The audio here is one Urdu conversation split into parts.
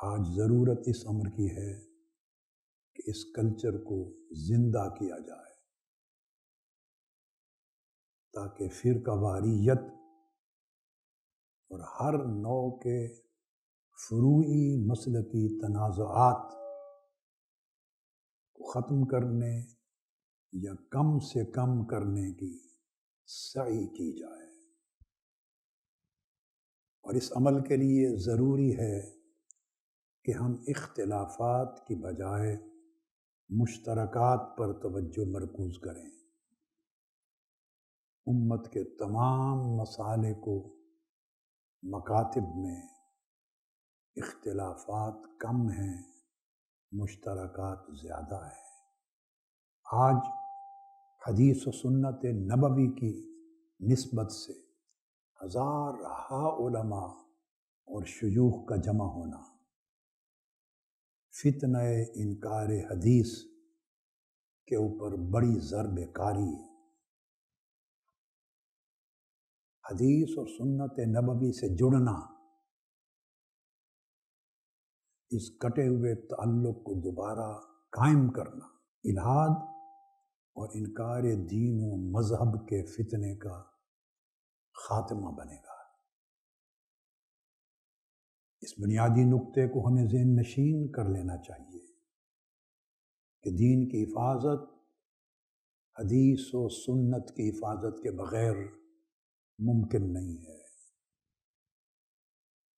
آج ضرورت اس امر کی ہے کہ اس کلچر کو زندہ کیا جائے تاکہ فرقہ واریت اور ہر نو کے فروعی مسلقی تنازعات کو ختم کرنے یا کم سے کم کرنے کی سعی کی جائے اور اس عمل کے لیے ضروری ہے کہ ہم اختلافات کی بجائے مشترکات پر توجہ مرکوز کریں۔ امت کے تمام مسالے کو مکاتب میں اختلافات کم ہیں، مشترکات زیادہ ہیں۔ آج حدیث و سنت نبوی کی نسبت سے ہزار رہا علماء اور شیوخ کا جمع ہونا۔ فتن انکار حدیث کے اوپر بڑی ضرب کاری ہے۔ حدیث اور سنت نبوی سے جڑنا اس کٹے ہوئے تعلق کو دوبارہ قائم کرنا، الہاد اور انکار دین و مذہب کے فتنے کا خاتمہ بنے گا۔ اس بنیادی نقطے کو ہمیں ذہن نشین کر لینا چاہیے کہ دین کی حفاظت، حدیث و سنت کی حفاظت کے بغیر ممکن نہیں ہے۔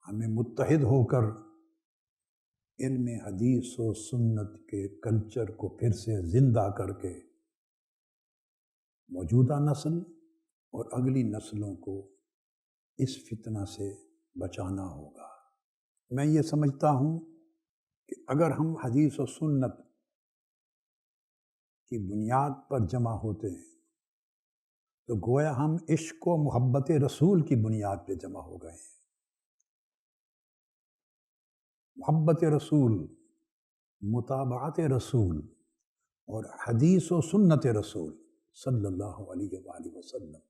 ہمیں متحد ہو کر علم حدیث و سنت کے کلچر کو پھر سے زندہ کر کے موجودہ نسل اور اگلی نسلوں کو اس فتنہ سے بچانا ہوگا۔ میں یہ سمجھتا ہوں کہ اگر ہم حدیث و سنت کی بنیاد پر جمع ہوتے ہیں، تو گویا ہم عشق و محبت رسول کی بنیاد پہ جمع ہو گئے ہیں۔ محبت رسول مطابعت رسول اور حدیث و سنت رسول صلی اللہ علیہ وآلہ وسلم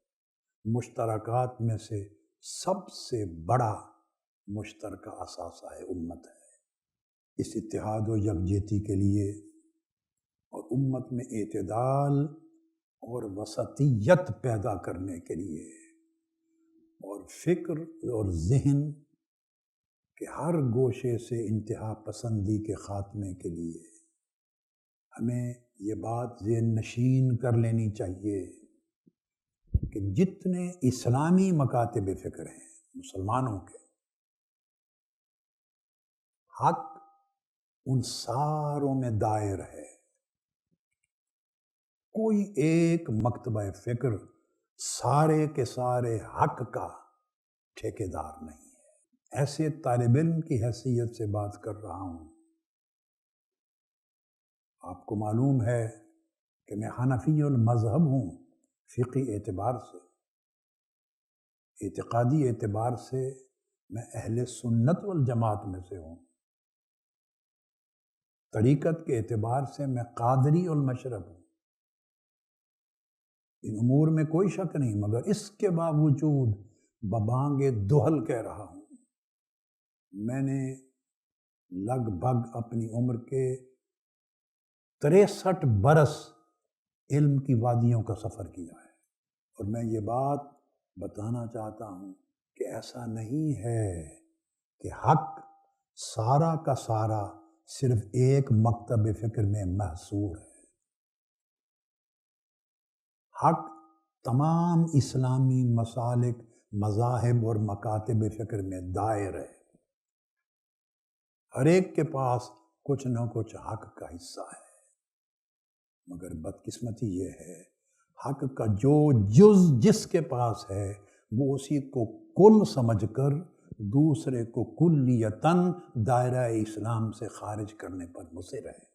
مشترکات میں سے سب سے بڑا مشترکہ اثاثہ ہے، امت ہے۔ اس اتحاد و یکجہتی کے لیے اور امت میں اعتدال اور وسطیت پیدا کرنے کے لیے اور فکر اور ذہن کے ہر گوشے سے انتہا پسندی کے خاتمے کے لیے ہمیں یہ بات ذہن نشین کر لینی چاہیے کہ جتنے اسلامی مکاتب فکر ہیں، مسلمانوں کے حق ان ساروں میں دائر ہے۔ کوئی ایک مکتبہ فکر سارے کے سارے حق کا ٹھیکیدار نہیں ہے۔ ایسے طالب علم کی حیثیت سے بات کر رہا ہوں۔ آپ کو معلوم ہے کہ میں حنفی المذہب ہوں فقی اعتبار سے۔ اعتقادی اعتبار سے میں اہل سنت والجماعت میں سے ہوں۔ طریقت کے اعتبار سے میں قادری المشرب ہوں۔ ان امور میں کوئی شک نہیں، مگر اس کے باوجود ببانگ دوہل کہہ رہا ہوں۔ میں نے لگ بھگ اپنی عمر کے تریسٹھ برس علم کی وادیوں کا سفر کیا ہے۔ اور میں یہ بات بتانا چاہتا ہوں کہ ایسا نہیں ہے کہ حق سارا کا سارا صرف ایک مکتب فکر میں محصور ہے۔ حق تمام اسلامی مسالک، مذاہب اور مکاتب فکر میں دائر ہے۔ ہر ایک کے پاس کچھ نہ کچھ حق کا حصہ ہے۔ مگر بدقسمتی یہ ہے، حق کا جو جز جس کے پاس ہے، وہ اسی کو کل سمجھ کر دوسرے کو کلیتاً دائرہ اسلام سے خارج کرنے پر مصر ہے۔